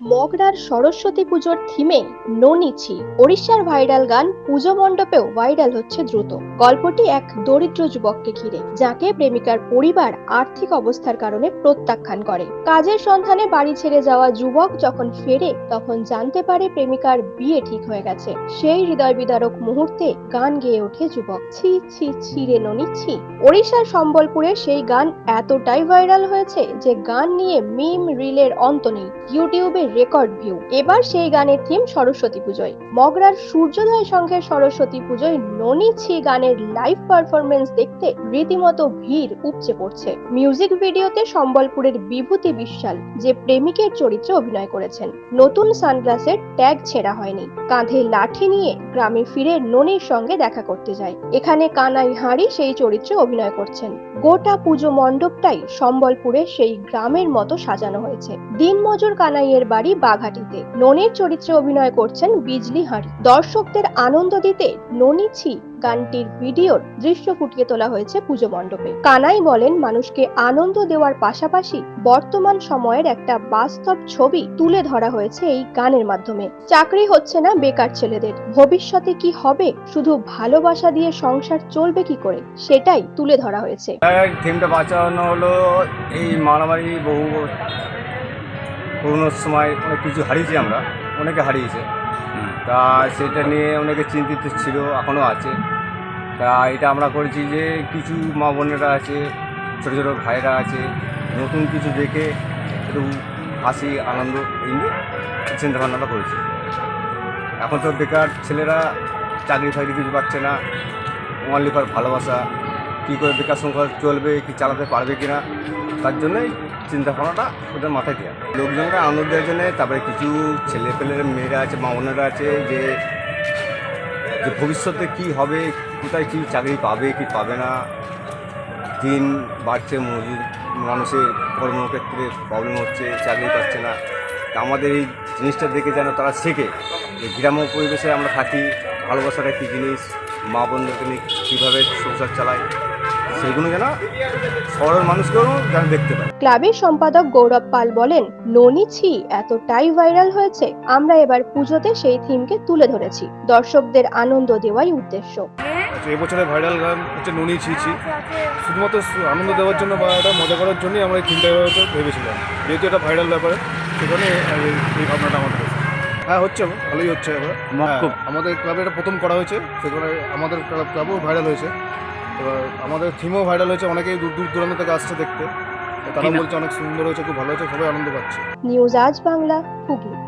মগরার সরস্বতী পুজোর থিমে ননিছি ওড়িশার ভাইরাল গান পুজো মণ্ডপেও ভাইরাল হচ্ছে দ্রুত। গল্পটি এক দরিদ্র যুবককে ঘিরে, যাকে প্রেমিকার পরিবার আর্থিক অবস্থার কারণে প্রত্যাখ্যান করে। কাজের সন্ধানে বাড়ি ছেড়ে যাওয়া যুবক যখন ফেরে, তখন জানতে পারে প্রেমিকার বিয়ে ঠিক হয়ে গেছে। সেই হৃদয় বিদারক মুহূর্তে গান গেয়ে ওঠে যুবক। ছি ছি ছি রে ননি ছি ওড়িশার সম্বলপুরে সেই গান এতটাই ভাইরাল হয়েছে যে গান নিয়ে মিম রিলের অন্ত নেই। ইউটিউবে রেকর্ড ভিউ এবার সেই গানের থিম সরস্বতী পুজোয়। মগরার সূর্যোদয় সংঘের সরস্বতী পুজোয় ননি ছি গানের লাইভ পারফরমেন্স দেখতে রীতিমতো ভিড় উপচে পড়ছে। মিউজিক ভিডিওতে সম্বলপুরের বিভূতি বিশ্বাল যে প্রেমিকের চরিত্রে অভিনয় করেছেন, নতুন সানগ্লাসের ট্যাগ ছেঁড়া হয়নি। কাঁধে লাঠি নিয়ে গ্রামে ফিরে ননির সঙ্গে দেখা করতে যায়। এখানে কানাই হাঁড়ি সেই চরিত্রে অভিনয় করছেন। গোটা পুজো মণ্ডপটাই সম্বলপুরে সেই গ্রামের মতো সাজানো হয়েছে। দিনমজুর কানাইয়ের বাড়ি বাঘাটিতে। ননির চরিত্রে অভিনয় করছেন বিজলি হাঁড়ি। দর্শকদের আনন্দ দিতে ননি ছি গানটির ভিডিওর দৃশ্য ফুটিয়ে তোলা হয়েছে পুজো মণ্ডপে। কানাই বলেন, মানুষকে আনন্দ দেওয়ার পাশাপাশি বর্তমান সময়ের একটা বাস্তব ছবি তুলে ধরা হয়েছে এই গানের মাধ্যমে। চাকরি হচ্ছে না বেকার ছেলেদের। ভবিষ্যতে কি হবে? শুধু ভালোবাসা দিয়ে সংসার চলবে কি করে? সেটাই তুলে ধরা হয়েছে। থিমটা বাঁচানো হলো এই মারামারি বহু পুরোনোর সময় অনেক কিছু হারিয়েছি আমরা, অনেকে হারিয়েছে। তা সেটা নিয়ে অনেকে চিন্তিত ছিল এখনও আছে। তা এটা আমরা করেছি যে কিছু মা বোনেরা আছে, ছোটো ছোটো ভাইরা আছে, নতুন কিছু দেখে একটু হাসি, আনন্দ এই চিন্তাভাবনাটা করেছি। এখন তো বেকার ছেলেরা চাকরি ফাকরি কিছু পাচ্ছে না অনলি ফর ভালোবাসা। কী করে বেকার সংখ্যা চলবে, কি চালাতে পারবে কি না তার জন্যই চিন্তা ভাবনাটা ওদের মাথায় দেওয়া লোকজনকে আনন্দ দেওয়ার জন্যে তারপরে কিছু ছেলে পেলের মেয়েরা আছে, মা বোনেরা আছে যে যে ভবিষ্যতে কি হবে, কোথায় কি চাকরি পাবে, কি পাবে না। দিন বাড়ছে মজুর মানুষের কর্মক্ষেত্রে প্রবলেম হচ্ছে, চাকরি পাচ্ছে না। আমাদের এই জিনিসটা দেখে যেন তারা শেখে যে গ্রাম্য পরিবেশে আমরা থাকি, ভালোবাসাটা কী জিনিস, মা বোনদেরকে নিয়ে কীভাবে সংসার চালায়। সেগুলো যেন শহরের মানুষকেও যেন দেখতে পায়। ক্লাবের সম্পাদক গৌরব পাল বলেন ননি ছি এতটাই ভাইরাল হয়েছে আমরা এবার পুজোতে সেই থিমকে তুলে ধরেছি। দর্শকদের আনন্দ দেওয়াই উদ্দেশ্য। আচ্ছা এবছরের ভাইরাল গান হচ্ছে ননি ছিছি শুধুমাত্র আনন্দ দেওয়ার জন্য বা এটা মজা করার জন্যই আমরা এই থিমটা ভেবেছিলাম। যেহেতু এটা ভাইরাল ব্যাপারে সেখানে এই ভাবনাটা আমাদের হ্যাঁ হচ্ছে ভালোই হচ্ছে এবার। হ্যাঁ, আমাদের ক্লাবে এটা প্রথম করা হয়েছে সেখানে আমাদের ক্লাব- ক্লাবও ভাইরাল হয়েছে। এবার আমাদের থিমও ভাইরাল হয়েছে অনেকেই দূর দূর দূরান্ত থেকে আসছে দেখতে। তারা বলছে অনেক সুন্দর হয়েছে খুব ভালো হয়েছে সবাই আনন্দ পাচ্ছে। নিউজ আজ বাংলা হুগলি।